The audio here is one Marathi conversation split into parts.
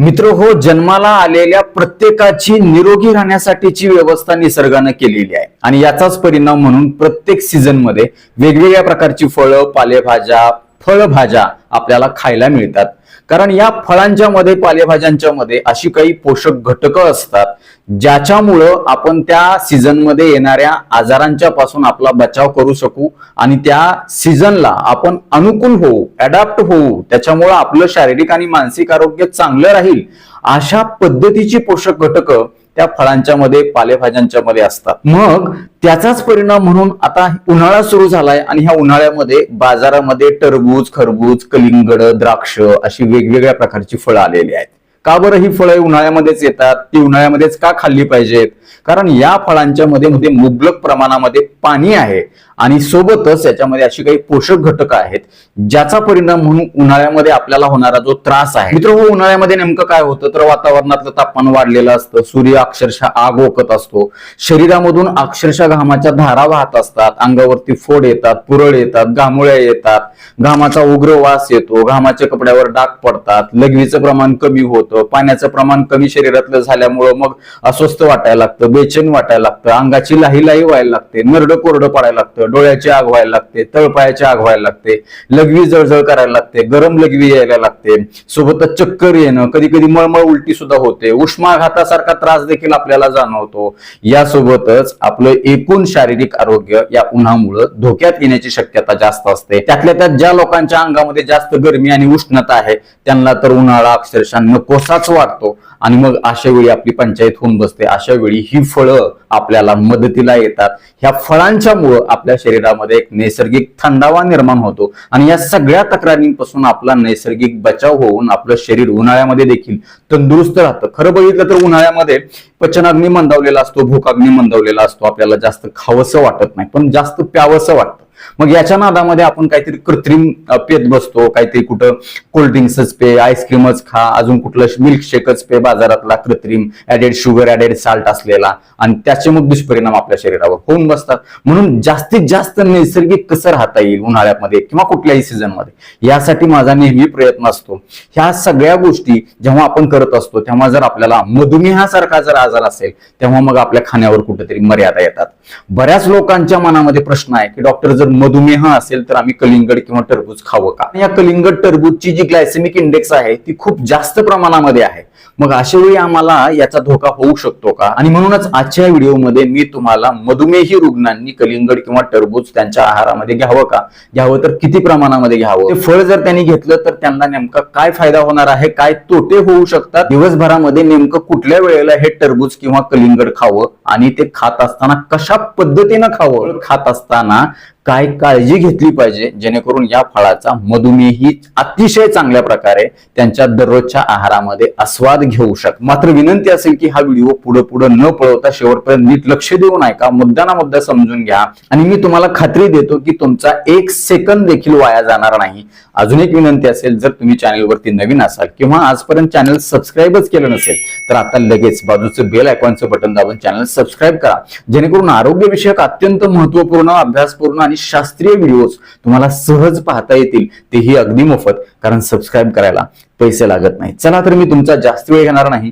मित्र हो जन्माला आलेल्या प्रत्येकाची निरोगी राहण्यासाठीची व्यवस्था निसर्गानं केलेली आहे. आणि याचाच परिणाम म्हणून प्रत्येक सीझनमध्ये वेगवेगळ्या प्रकारची फळं पालेभाज्या फळभाज्या आपल्याला खायला मिळतात. कारण या फळांच्या मध्ये पालेभाज्यांच्या मध्ये अशी काही पोषक घटकं असतात ज्याच्यामुळं आपण त्या सीझनमध्ये येणाऱ्या आजारांच्या पासून आपला बचाव करू शकू आणि त्या सीझनला आपण अनुकूल होऊ अडॅप्ट होऊ त्याच्यामुळं आपलं शारीरिक आणि मानसिक आरोग्य चांगलं राहील. अशा पद्धतीची पोषक घटकं त्या फळांच्या मध्ये पालेभाज्यांच्या मध्ये असतात. मग त्याचाच परिणाम म्हणून आता उन्हाळा सुरू झालाय आणि ह्या उन्हाळ्यामध्ये बाजारामध्ये टरबूज खरबूज कलिंगड द्राक्ष अशी वेगवेगळ्या प्रकारची फळं आलेली आहेत. का बरं ही फळं उन्हाळ्यामध्येच येतात? ती उन्हाळ्यामध्येच का खाल्ली पाहिजेत? कारण या फळांच्या मध्ये मध्ये मुबलक प्रमाणामध्ये पाणी आहे आणि सोबतच याच्यामध्ये अशी काही पोषक घटक आहेत ज्याचा परिणाम म्हणून उन्हाळ्यामध्ये आपल्याला होणारा जो त्रास आहे. मित्र हो उन्हाळ्यामध्ये नेमकं काय होतं? तर वातावरणातलं तापमान वाढलेलं असतं सूर्य अक्षरशः आग ओकत असतो. शरीरामधून अक्षरशः घामाच्या धारा वाहत असतात अंगावरती फोड येतात पुरळ येतात घामुळ्या येतात घामाचा उग्र वास येतो घामाच्या कपड्यावर डाग पडतात लघवीचं प्रमाण कमी होतं पाण्याचं प्रमाण कमी शरीरातलं झाल्यामुळं मग अस्वस्थ वाटायला लागतं बेचैन वाटायला लागतं अंगाची लाही लाही व्हायला लागते नरडं कोरडं पडायला लागतं डोळ्याची आग व्हायला लागते तळपायाची आग व्हायला लागते लघवी जळजळ करायला लागते गरम लघवी यायला लागते सोबतच चक्कर येणं कधी कधी मळमळ उलटी सुद्धा होते उष्माघातासारखा त्रास देखील आपल्याला जाणवतो. यासोबतच आपलं एकूण शारीरिक आरोग्य या उन्हामुळं धोक्यात येण्याची शक्यता जास्त असते. त्यातल्या त्यात ज्या लोकांच्या अंगामध्ये जास्त गरमी आणि उष्णता आहे त्यांना तर उन्हाळा अक्षरशः भरसाच वाटतो. आणि मग अशा वेळी आपली पंचायत होऊन बसते. अशा वेळी ही फळं आपल्याला मदतीला येतात. ह्या फळांच्या मुळं आपल्या शरीरामध्ये एक नैसर्गिक थंडावा निर्माण होतो. आणि या सगळ्या तक्रारींपासून आपला नैसर्गिक बचाव होऊन आपलं शरीर उन्हाळ्यामध्ये देखील तंदुरुस्त राहतं. खरं बघितलं तर उन्हाळ्यामध्ये पचनाग्नी मंदावलेला असतो भूकाग्नी मंदावलेला असतो. आपल्याला जास्त खावंसं वाटत नाही पण जास्त प्यावंसं वाटतं. मग याच्या नादामध्ये आपण काहीतरी कृत्रिम पेत बसतो काहीतरी कुठं कोल्ड्रिंक्सच पे आईस्क्रीमच खा अजून कुठलं मिल्कशेकच पे बाजारातला कृत्रिम ऍडेड शुगर ऍडेड साल्ट असलेला आणि त्याचे मग दुष्परिणाम आपल्या शरीरावर होऊन बसतात. म्हणून जास्तीत जास्त नैसर्गिक कसं राहता येईल उन्हाळ्यामध्ये किंवा कुठल्याही सीझनमध्ये यासाठी माझा नेहमी प्रयत्न असतो. ह्या सगळ्या गोष्टी जेव्हा आपण करत असतो तेव्हा जर आपल्याला मधुमेहासारखा जर आजार असेल तेव्हा मग आपल्या खाण्यावर कुठेतरी मर्यादा येतात. बऱ्याच लोकांच्या मनामध्ये प्रश्न आहे की डॉक्टर जर मधुमेह असेल तर आम्ही कलिंगड किंवा टरबूज खावं का? या कलिंगड टरबूजची जी ग्लायसेमिक इंडेक्स आहे ती खूप जास्त प्रमाणामध्ये आहे. मग अशा वेळी आम्हाला याचा धोका होऊ शकतो का? आणि म्हणूनच आजच्या व्हिडिओमध्ये मी तुम्हाला मधुमेही रुग्णांनी कलिंगड किंवा टरबूज त्यांच्या आहारामध्ये घ्यावं का? घ्यावं तर किती प्रमाणामध्ये घ्यावं? ते फळ जर त्यांनी घेतलं तर त्यांना नेमका काय फायदा होणार आहे? काय तोटे होऊ शकतात? दिवसभरामध्ये नेमकं कुठल्या वेळेला हे टरबूज किंवा कलिंगड खावं? आणि ते खात असताना कशा पद्धतीनं खावं? खात असताना काय काळजी घेतली पाहिजे जेणेकरून या फळाचा मधुमेही अतिशय चांगल्या प्रकारे त्यांच्या दररोजच्या आहारामध्ये आस्वाद घेऊ शक. मात्र विनंती असेल की हा व्हिडिओ पुढे पुढे न पळवता शेवटपर्यंत नीट लक्ष देऊन ऐका मुद्दाना मुद्दा समजून घ्या. आणि मी तुम्हाला खात्री देतो की तुमचा एक सेकंद देखील वाया जाणार नाही. अजून एक विनंती असेल जर तुम्ही चॅनलवरती नवीन असाल किंवा आजपर्यंत चॅनल सबस्क्राईबच केलं नसेल तर आता लगेच बाजूचं बेल आयकॉनचं बटन दाबून चॅनल सबस्क्राईब करा. जेणेकरून आरोग्यविषयक अत्यंत महत्त्वपूर्ण अभ्यासपूर्ण आणि शास्त्रीय व्हिडिओज तुम्हाला सहज पाहता येतील. तेही अगदी मोफत कारण सबस्क्राईब करायला पैसे लागत नाही. चला तर मी तुमचा जास्त वेळ घेणार नाही.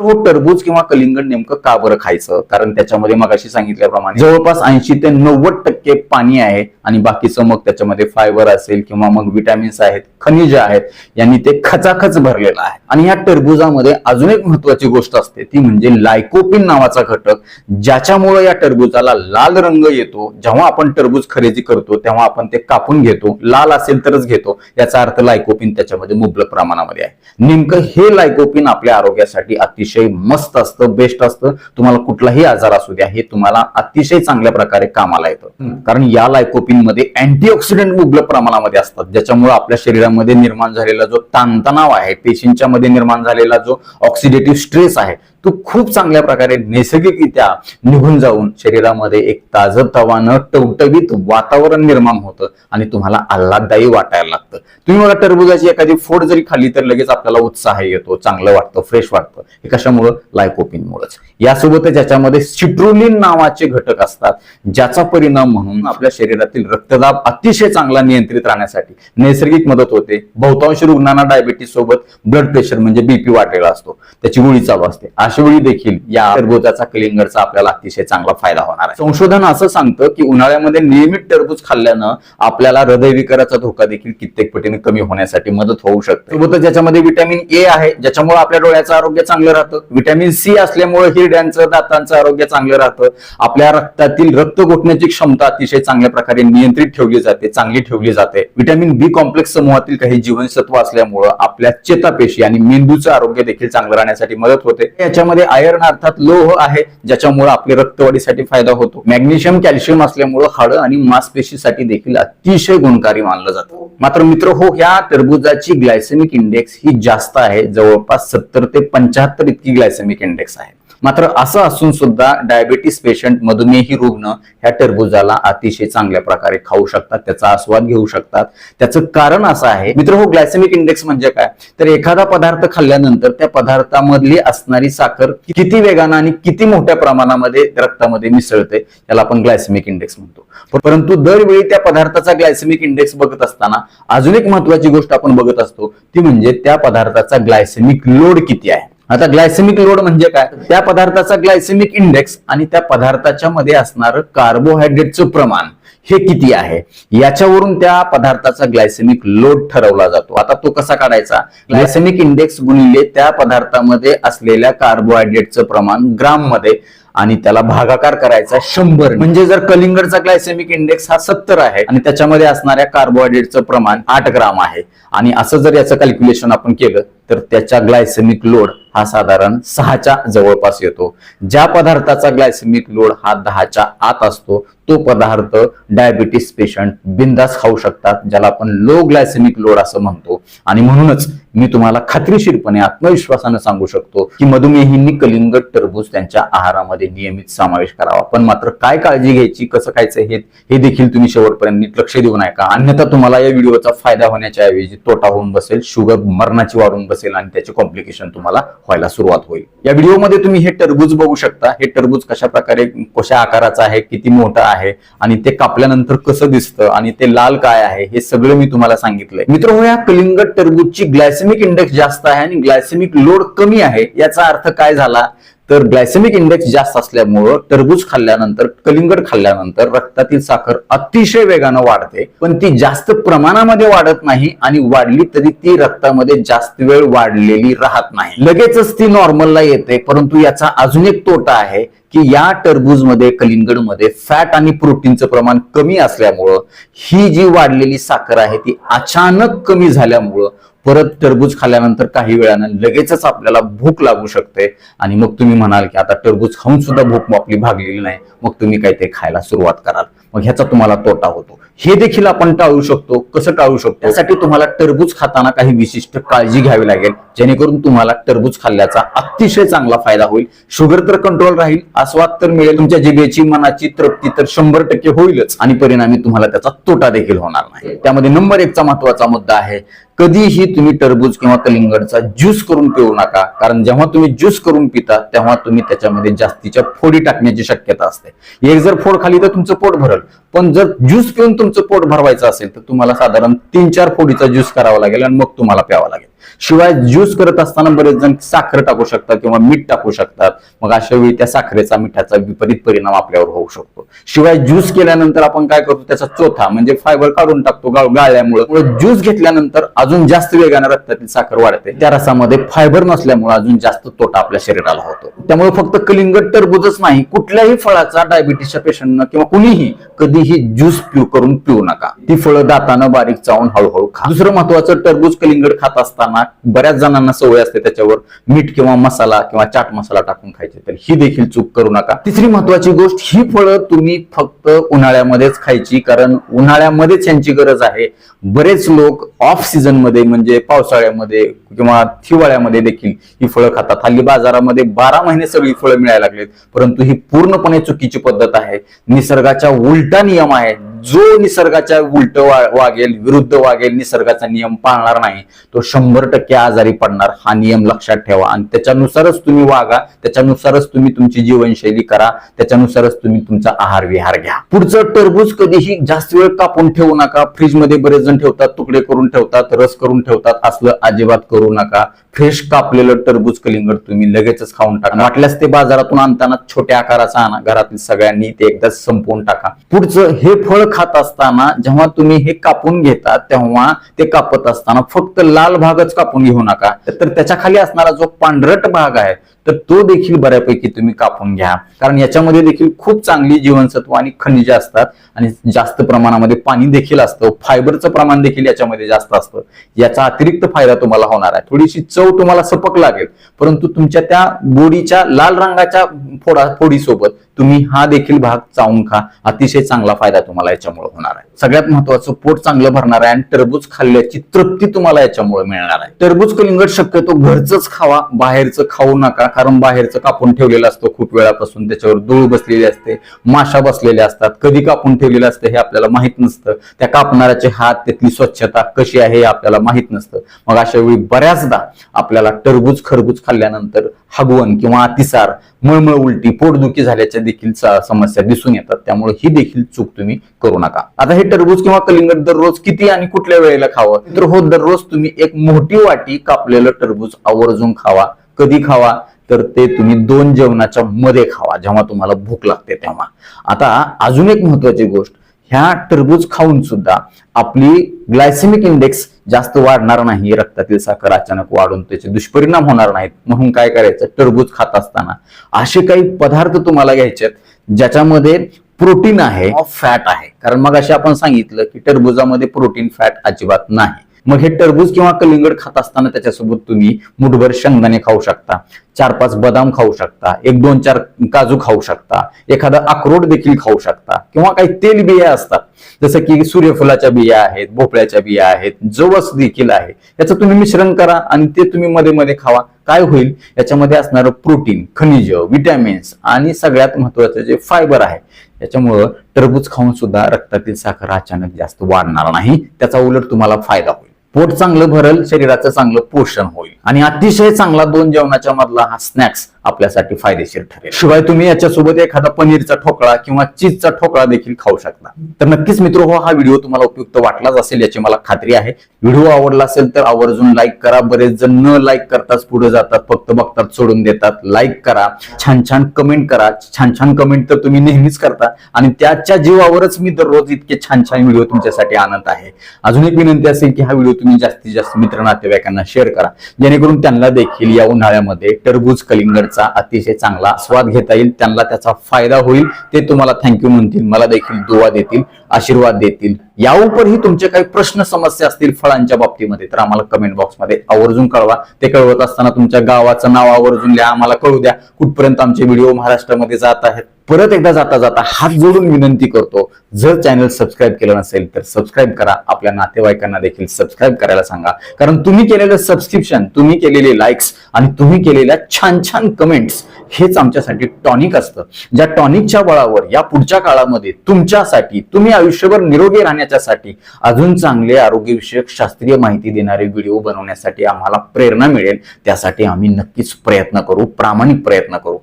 हो टरबूज किंवा कलिंगड नेमकं का बरं खायचं? कारण त्याच्यामध्ये मग अशी सांगितल्याप्रमाणे जवळपास ऐंशी ते नव्वद टक्के पाणी आहे आणि बाकीचं मग त्याच्यामध्ये फायबर असेल किंवा मग विटॅमिन्स आहेत खनिज आहेत यांनी ते खचाखच भरलेलं आहे. आणि या टरबुजामध्ये अजून एक महत्वाची गोष्ट असते ती म्हणजे लायकोपिन नावाचा घटक ज्याच्यामुळे या टरबुजाला लाल रंग येतो. जेव्हा आपण टरबूज खरेदी करतो तेव्हा आपण ते कापून घेतो. लाल असेल तरच घेतो. याचा अर्थ लायकोपिन त्याच्यामध्ये मुबलक प्रमाणामध्ये आहे. नेमकं हे लायकोपिन आपल्या आरोग्यासाठी अतिशय मस्त असतं बेस्ट असतं. तुम्हाला कुठलाही आजार असू द्या हे तुम्हाला अतिशय चांगल्या प्रकारे कामाला येतं. कारण या लायकोपिनमध्ये अँटीऑक्सिडंट मुबलक प्रमाणामध्ये असतात ज्याच्यामुळे आपल्या शरीरामध्ये निर्माण झालेला जो ताणतणाव आहे पेशींच्या मध्ये निर्माण झालेला जो ऑक्सिडेटिव्ह स्ट्रेस आहे तो खूप चांगल्या प्रकारे नैसर्गिकरित्या निघून जाऊन शरीरामध्ये एक ताजं तवानं टवटवीत वातावरण निर्माण होतं आणि तुम्हाला आल्हाददायी वाटायला लागतं. तुम्ही बघा टरबुजाची एखादी फोड जरी खाल्ली तर लगेच आपल्याला उत्साह येतो चांगलं वाटतं फ्रेश वाटतं. एका कशामुळं लायकोपिनमुळेच. यासोबतच याच्यामध्ये सिट्रुलिन नावाचे घटक असतात ज्याचा परिणाम म्हणून आपल्या शरीरातील रक्तदाब अतिशय चांगला नियंत्रित राहण्यासाठी नैसर्गिक मदत होते. बहुतांश रुग्णांना डायबिटीस सोबत ब्लड प्रेशर म्हणजे बीपी वाढलेला असतो. त्याची गोळी चालू असते. अशा वेळी देखील या टरबुजाचा कलिंगडचा आपल्याला अतिशय चांगला फायदा होणार आहे. संशोधन असं सांगतं की उन्हाळ्यामध्ये नियमित टरबूज खाल्ल्यानं आपल्याला हृदयविकाराचा धोका देखील कित्येक पटीने कमी होण्यासाठी मदत होऊ शकते. सोबतच ज्याच्यामध्ये व्हिटॅमिन ए आहे ज्याच्यामुळे आपल्या डोळ्याचं आरोग्य चांगलं राहतं. व्हिटॅमिन सी असल्यामुळे हिरड्यांचं दातांचं आरोग्य चांगलं राहतं. आपल्या रक्तातील रक्त गोठण्याची क्षमता अतिशय चांगल्या प्रकारे नियंत्रित ठेवली जाते चांगली ठेवली जाते. व्हिटॅमिन बी कॉम्प्लेक्स समूहातील काही जीवनसत्व असल्यामुळं आपल्या चेतापेशी आणि मेंदूचं आरोग्य देखील चांगलं राहण्यासाठी मदत होते. याच्यामध्ये आयर्न अर्थात लोह आहे ज्याच्यामुळे आपल्या रक्तवाढीसाठी फायदा होतो. मॅग्नेशियम कॅल्शियम असल्यामुळं हाडं आणि मांसपेशीसाठी देखील अतिशय गुणकारी मानलं जातं. मात्र मित्र हो ह्या टरबुजाची ग्लायसेमिक इंडेक्स ही जास्त आहे. जवळपास सत्तर ते पंच्याहत्तर इतकी ग्लायसेमिक इंडेक्स आहे. मात्र असं असून सुद्धा डायबेटीस पेशंट मधुमेही रुग्ण ह्या टरबुजाला अतिशय चांगल्या प्रकारे खाऊ शकतात त्याचा आस्वाद घेऊ शकतात. त्याचं कारण असं आहे मित्र हो ग्लायसेमिक इंडेक्स म्हणजे काय? तर एखादा पदार्थ खाल्ल्यानंतर त्या पदार्थामधली असणारी साखर किती वेगानं आणि किती मोठ्या प्रमाणामध्ये रक्तामध्ये मिसळते त्याला आपण ग्लायसेमिक इंडेक्स म्हणतो. परंतु दरवेळी त्या पदार्थाचा ग्लायसेमिक इंडेक्स बघत असताना अजून एक महत्वाची गोष्ट आपण बघत असतो ती म्हणजे त्या पदार्थाचा ग्लायसेमिक लोड किती आहे. आता ग्लायसेमिक लोड म्हणजे काय? त्या पदार्थाचा ग्लायसेमिक इंडेक्स आणि त्या पदार्थाच्या मध्ये असणारं कार्बोहायड्रेटचं प्रमाण हे किती आहे? याच्यावरून त्या पदार्थाचा ग्लायसेमिक लोड ठरवला जातो. आता तो कसा काढायचा? ग्लायसेमिक इंडेक्स गुणिले त्या पदार्थामध्ये असलेल्या कार्बोहायड्रेटचं प्रमाण ग्राममध्ये आणि त्याला भागाकार करायचा शंभर. म्हणजे जर कलिंगडचा ग्लायसेमिक इंडेक्स हा सत्तर आहे आणि त्याच्यामध्ये असणाऱ्या कार्बोहायड्रेटचं प्रमाण आठ ग्राम आहे. आणि असं जर याचं कॅल्क्युलेशन आपण केलं तर त्याच्या ग्लायसेमिक लोड हा साधारण सहाच्या जवळपास येतो. ज्या पदार्थाचा ग्लायसेमिक लोड हा दहाच्या आत असतो तो पदार्थ डायबिटीस पेशंट बिंदास खाऊ शकतात ज्याला आपण लो ग्लायसेमिक लोड असं म्हणतो. आणि म्हणूनच मी तुम्हाला खात्रीशीरपणे आत्मविश्वासानं सांगू शकतो की मधुमेहींनी कलिंगड टरबूज त्यांच्या आहारामध्ये नियमित समावेश करावा. पण मात्र काय काळजी घ्यायची कसं खायचं हे हे देखील तुम्ही शेवटपर्यंत नीट लक्ष देऊ नका. अन्यथा तुम्हाला या व्हिडिओचा फायदा होण्याच्या ऐवजी तोटा होऊन बसेल शुगर मरणाची वाढून बसेल आणि त्याचे कॉम्प्लिकेशन तुम्हाला व्हायला सुरुवात होईल. या व्हिडिओमध्ये तुम्ही हे टरबूज बघू शकता. हे टरबूज कशा प्रकारे कशा आकाराचं आहे किती मोठं आहे आणि ते कापल्यानंतर कसं दिसतं आणि ते लाल काय आहे हे सगळं मी तुम्हाला सांगितलंय. मित्र हो या कलिंगड टरबूजची ग्लायसेमिक इंडेक्स जास्त आहे आणि ग्लायसेमिक लोड कमी आहे. याचा अर्थ काय झाला? तर ग्लायसेमिक इंडेक्स जास्त असल्यामुळं टरबूज खाल्ल्यानंतर कलिंगड खाल्ल्यानंतर रक्तातील साखर अतिशय वेगानं वाढते. पण ती जास्त प्रमाणामध्ये वाढत नाही आणि वाढली तरी ती रक्तामध्ये जास्त वेळ वाढलेली राहत नाही. लगेचच ती नॉर्मलला येते परंतु याचा अजून एक तोटा आहे की या टरबूजमध्ये कलिंगडमध्ये फॅट आणि प्रोटीनचं प्रमाण कमी असल्यामुळं ही जी वाढलेली साखर आहे ती अचानक कमी झाल्यामुळं परत टरबूज खाल्ल्यानंतर काही वेळानं लगेचच आपल्याला भूक लागू शकते. आणि मग तुम्ही म्हणाल की आता टरबूज खाऊन सुद्धा भूक आपली भागलेली नाही. मग तुम्ही काही ते खायला सुरुवात कराल. मग ह्याचा तुम्हाला तोटा होतो. हे देखील आपण टाळू शकतो. कसं टाळू शकतो? त्यासाठी तुम्हाला टरबूज खाताना काही विशिष्ट काळजी घ्यावी लागेल. जेणेकरून तुम्हाला टरबूज खाल्ल्याचा अतिशय चांगला फायदा होईल. शुगर तर कंट्रोल राहील. आस्वाद तर मिळेल. तुमच्या जिभेची मनाची तृप्ती तर शंभर टक्के होईलच. आणि परिणामी तुम्हाला त्याचा तोटा देखील होणार नाही. त्यामध्ये नंबर एकचा महत्त्वाचा मुद्दा आहे. कधीही तुम्ही टरबूज किंवा कलिंगडचा ज्यूस करून पिऊ नका. कारण जेव्हा तुम्ही ज्यूस करून पिता तेव्हा तुम्ही त्याच्यामध्ये जास्तीच्या फोडी टाकण्याची शक्यता असते. एक जर फोड खाली तर तुमचं पोट भरल. पण जर ज्यूस पिऊन तुमचं पोट भरवायचं असेल तर तुम्हाला साधारण तीन चार फोडीचा ज्यूस करावा लागेल आणि मग तुम्हाला प्यावा लागेल. शिवाय ज्यूस करत असताना बरेच जण साखर टाकू शकतात किंवा मीठ टाकू शकतात. मग अशा वेळी त्या साखरेचा मिठाचा विपरीत परिणाम आपल्यावर होऊ शकतो. शिवाय ज्यूस केल्यानंतर आपण काय करतो? त्याचा चोथा म्हणजे फायबर काढून टाकतो गाळल्यामुळे. ज्यूस घेतल्यानंतर अजून जास्त वेगाने रक्तातील साखर वाढते. त्या रसामध्ये फायबर नसल्यामुळे अजून जास्त तोटा आपल्या शरीराला होतो. त्यामुळे फक्त कलिंगड टरबूजच नाही कुठल्याही फळाचा डायबिटीसच्या पेशंटनं किंवा कुणीही कधीही ज्यूस पिऊ करून पिऊ नका. ती फळं दातानं बारीक चावून हळूहळू खा. दुसरं महत्वाचं टरबूज कलिंगड खात असताना बऱ्याच जणांना सवय असते त्याच्यावर मीठ किंवा मसाला किंवा चाट मसाला टाकून खायचे. तर ही देखील चूक करू नका. तिसरी महत्वाची गोष्ट ही फळं तुम्ही फक्त उन्हाळ्यामध्येच खायची कारण उन्हाळ्यामध्येच यांची गरज आहे. बरेच लोक ऑफ सीझनमध्ये म्हणजे पावसाळ्यामध्ये किंवा हिवाळ्यामध्ये देखील ही फळं खातात. हल्ली बाजारामध्ये बारा महिने सगळी फळं मिळायला लागलेत परंतु ही पूर्णपणे चुकीची पद्धत आहे. निसर्गाच्या उलटा नियम आहे. जो निसर्गाच्या उलट वागेल विरुद्ध वागेल निसर्गाचा नियम पाळणार नाही तो शंभर टक्के आजारी पडणार हा नियम लक्षात ठेवा. आणि त्याच्यानुसारच तुम्ही वागा त्याच्यानुसारच तुम्ही तुमची जीवनशैली करा त्याच्यानुसारच तुम्ही तुमचा आहार विहार घ्या. पुढचं टरबूज कधीही जास्त वेळ कापून ठेवू नका. फ्रीजमध्ये बरेच जण ठेवतात तुकडे करून ठेवतात रस करून ठेवतात असलं अजिबात करू नका. फ्रेश कापलेलं टरबूज कलिंगड तुम्ही लगेचच खाऊन टाका. वाटल्यास ते बाजारातून आणताना छोट्या आकाराचा आणा. घरातील सगळ्यांनी ते एकदाच संपवून टाका. पुढचं हे फळ खात असताना जेव्हा तुम्ही हे कापून घेता तेव्हा ते कापत असताना फक्त लाल भागच कापून घेऊ नका. तर त्याच्याखाली असणारा जो पांढरट भाग आहे तर तो देखील बऱ्यापैकी तुम्ही कापून घ्या. कारण याच्यामध्ये देखील खूप चांगली जीवनसत्व आणि खनिजे असतात आणि जास्त प्रमाणामध्ये पाणी देखील असतं. फायबरचं प्रमाण देखील याच्यामध्ये जास्त असतं. याचा अतिरिक्त फायदा तुम्हाला होणार आहे. थोडीशी चव तुम्हाला सपक लागेल. परंतु तुमच्या त्या बोडीच्या लाल रंगाच्या फोडा फोडीसोबत तुम्ही हा देखील भाग चावून खा. अतिशय चांगला फायदा तुम्हाला याच्यामुळे होणार आहे. सगळ्यात महत्वाचं पोट चांगलं भरणार आहे आणि टरबूज खाल्ल्याची तृप्ती तुम्हाला याच्यामुळे मिळणार आहे. टरबूज कलिंगड शक्यतो घरचंच खावा बाहेरचं खाऊ नका. कारण बाहेरचं कापून ठेवलेलं असतं खूप वेळापासून. त्याच्यावर धूळ बसलेली असते माशा बसलेल्या असतात. कधी कापून ठेवलेलं असतं हे आपल्याला माहीत नसतं. त्या कापणाऱ्याचे हात त्यातली स्वच्छता कशी आहे हे आपल्याला माहीत नसतं. मग अशा वेळी बऱ्याचदा आपल्याला टरबूज खरबूज खाल्ल्यानंतर हगवण किंवा अतिसार मळमळ उलटी पोटदुखी झाल्याच्या देखील समस्या दिसून येतात. त्यामुळे ही देखील चूक तुम्ही करू नका. आता हे टरबूज किंवा कलिंगड दररोज किती आणि कुठल्या वेळेला खावं? तर हो दररोज तुम्ही एक मोठी वाटी कापलेलं टरबूज आवर्जून खावा. कधी खावा? तर ते तुम्ही दोन जेवणाच्या मध्ये खावा जेव्हा तुम्हाला भूक लागते तेव्हा. आता अजून एक महत्वाची गोष्ट ह्या टरबूज खाऊन सुद्धा आपली ग्लायसेमिक इंडेक्स जास्त वाढणार नाही. रक्तातील साखर अचानक वाढून त्याचे दुष्परिणाम होणार नाहीत. म्हणून काय करायचं? टरबूज खात असताना असे काही पदार्थ तुम्हाला घ्यायचे ज्याच्यामध्ये प्रोटीन आहे फॅट आहे. कारण मग असे आपण सांगितलं की टरबुजामध्ये प्रोटीन फॅट अजिबात नाही. मग हे टरबूज किंवा कलिंगड खात असताना त्याच्यासोबत तुम्ही मुठभर शेंगदाणे खाऊ शकता चार पाच बदाम खाऊ शकता एक दोन चार काजू खाऊ शकता एखादा अक्रोड देखील खाऊ शकता किंवा काही तेल बिया असतात. जसं की सूर्यफुलाच्या बिया आहेत भोपळ्याच्या बिया आहेत जवस देखील आहे. याचं तुम्ही मिश्रण करा आणि ते तुम्ही मध्ये मध्ये खावा. काय होईल? याच्यामध्ये असणारं प्रोटीन खनिज विटॅमिन्स आणि सगळ्यात महत्वाचं जे फायबर आहे याच्यामुळं टरबूज खाऊन सुद्धा रक्तातील साखर अचानक जास्त वाढणार नाही. त्याचा उलट तुम्हाला फायदा होईल. पोट चांगलं भरल शरीराचं चांगलं पोषण होईल. आणि अतिशय चांगला दोन जेवणाच्या मधला हा स्नॅक्स आपल्यासाठी फायदेशीर ठरेल. शिवाय तुम्ही याच्यासोबत एखादा पनीरचा ठोकळा किंवा चीजचा ठोकळा देखील खाऊ शकता. तर नक्कीच मित्र हो हा व्हिडिओ तुम्हाला उपयुक्त वाटलाच असेल याची मला खात्री आहे. व्हिडिओ आवडला असेल तर आवर्जून लाईक करा. बरेच जण न लाईक करताच पुढे जातात फक्त बघतात सोडून देतात. लाईक करा. छान छान कमेंट करा. छान छान कमेंट तर तुम्ही नेहमीच करता. आणि त्याच्या जीवावरच मी दररोज इतके छान छान व्हिडिओ तुमच्यासाठी आणत आहे. अजून एक विनंती असेल की हा व्हिडिओ तुम्ही जास्तीत जास्त मित्र नातेवाईकांना शेअर करा. जेणेकरून त्यांना देखील या उन्हाळ्यामध्ये टरबूज कलिंगडचा अतिशय चांगला स्वाद घेता येईल त्यांना त्याचा फायदा होईल. ते तुम्हाला थँक्यू म्हणतील मला देखील दुवा देतील आशीर्वाद देतील. या उपरही तुमचे काही प्रश्न समस्या असतील फळांच्या बाबतीमध्ये तर आम्हाला कमेंट बॉक्समध्ये आवर्जून कळवा. ते कळवत असताना तुमच्या गावाचं नाव आवर्जून लिहा. आम्हाला कळू द्या कुठपर्यंत आमचे व्हिडिओ महाराष्ट्रामध्ये जात आहेत. परत एकदा जाता जाता हात जोडून विनंती करतो. जर चॅनल सबस्क्राईब केलं नसेल तर सबस्क्राईब करा. आपल्या नातेवाईकांना देखील सबस्क्राईब करायला सांगा. कारण तुम्ही केलेलं सबस्क्रिप्शन तुम्ही केलेले लाईक्स आणि तुम्ही केलेल्या छान छान कमेंट्स हेच आमच्यासाठी टॉनिक असतं. ज्या टॉनिकच्या बळावर या पुढच्या काळामध्ये तुमच्यासाठी तुम्ही आयुष्यभर निरोगी राहण्याच्यासाठी अजून चांगले आरोग्यविषयक शास्त्रीय माहिती देणारे व्हिडिओ बनवण्यासाठी आम्हाला प्रेरणा मिळेल. त्यासाठी आम्ही नक्कीच प्रयत्न करू. प्रामाणिक प्रयत्न करू.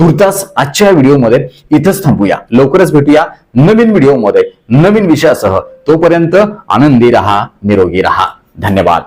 तुर्तास आजच्या व्हिडिओमध्ये इथंच थांबूया. लवकरच भेटूया नवीन व्हिडिओमध्ये. नवीन विषयासह तोपर्यंत आनंदी राहा निरोगी राहा. धन्यवाद.